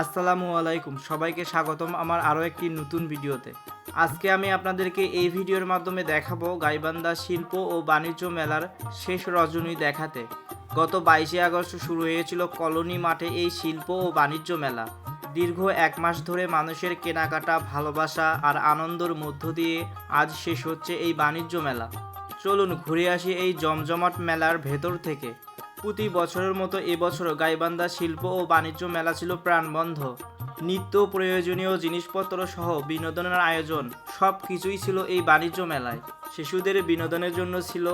আসসালামু আলাইকুম, সবাইকে স্বাগতম আমার আরও একটি নতুন ভিডিওতে। আজকে আমি আপনাদেরকে এই ভিডিওর মাধ্যমে দেখাবো গাইবান্ধা শিল্প ও বাণিজ্য মেলার শেষ রজনী দেখাতে। গত বাইশে আগস্ট শুরু হয়েছিল কলোনি মাঠে এই শিল্প ও বাণিজ্য মেলা। দীর্ঘ এক মাস ধরে মানুষের কেনাকাটা, ভালোবাসা আর আনন্দর মধ্য দিয়ে আজ শেষ হচ্ছে এই বাণিজ্য মেলা। চলুন ঘুরে আসি এই জমজমাট মেলার ভেতর থেকে। প্রতি বছরের মতো এবছরও গাইবান্ধা শিল্প ও বাণিজ্য মেলা ছিল প্রাণবন্ধ। নিত্য প্রয়োজনীয় জিনিসপত্র সহ বিনোদনের আয়োজন সব কিছুই ছিল এই বাণিজ্য মেলায়। শিশুদের বিনোদনের জন্য ছিল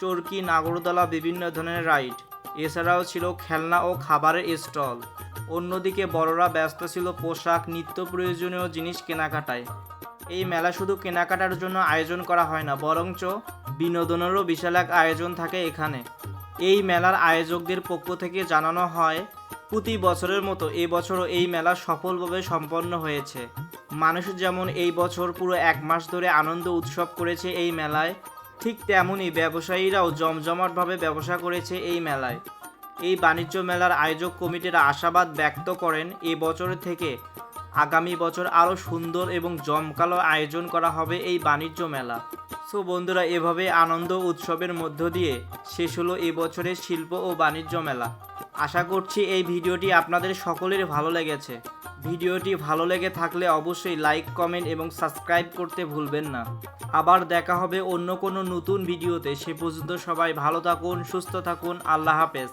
চরকি, নাগরদোলা, বিভিন্ন ধরনের রাইড। এছাড়াও ছিল খেলনা ও খাবারের স্টল। অন্যদিকে বড়রা ব্যস্ত ছিল পোশাক, নিত্য প্রয়োজনীয় জিনিস কেনাকাটায়। এই মেলা শুধু কেনাকাটার জন্য আয়োজন করা হয় না, বরঞ্চ বিনোদনেরও বিশাল এক আয়োজন থাকে এখানে। এই মেলার আয়োজকদের পক্ষ থেকে জানানো হয়, প্রতি বছরের মতো এই বছরও এই মেলা সফলভাবে সম্পন্ন হয়েছে। মানুষ যেমন এই বছর পুরো এক মাস ধরে আনন্দ উৎসব করেছে এই মেলায়, ঠিক তেমনই ব্যবসায়ীরাও জমজমাটভাবে ব্যবসা করেছে এই মেলায়। এই বাণিজ্য মেলার আয়োজক কমিটিরা আশাবাদ ব্যক্ত করেন, এ বছর থেকে আগামী বছর আরও সুন্দর এবং জমকালো আয়োজন করা হবে এই বাণিজ্য মেলা। সো বন্ধুরা, এভাবে আনন্দ উৎসবের মধ্য দিয়ে শেষ হলো এবছরের শিল্প ও বাণিজ্য মেলা। আশা করছি এই ভিডিওটি আপনাদের সকলের ভালো লেগেছে। ভিডিওটি ভালো লেগে থাকলে অবশ্যই লাইক, কমেন্ট এবং সাবস্ক্রাইব করতে ভুলবেন না। আবার দেখা হবে অন্য কোনো নতুন ভিডিওতে। সে পর্যন্ত সবাই ভালো থাকুন, সুস্থ থাকুন। আল্লাহ হাফেজ।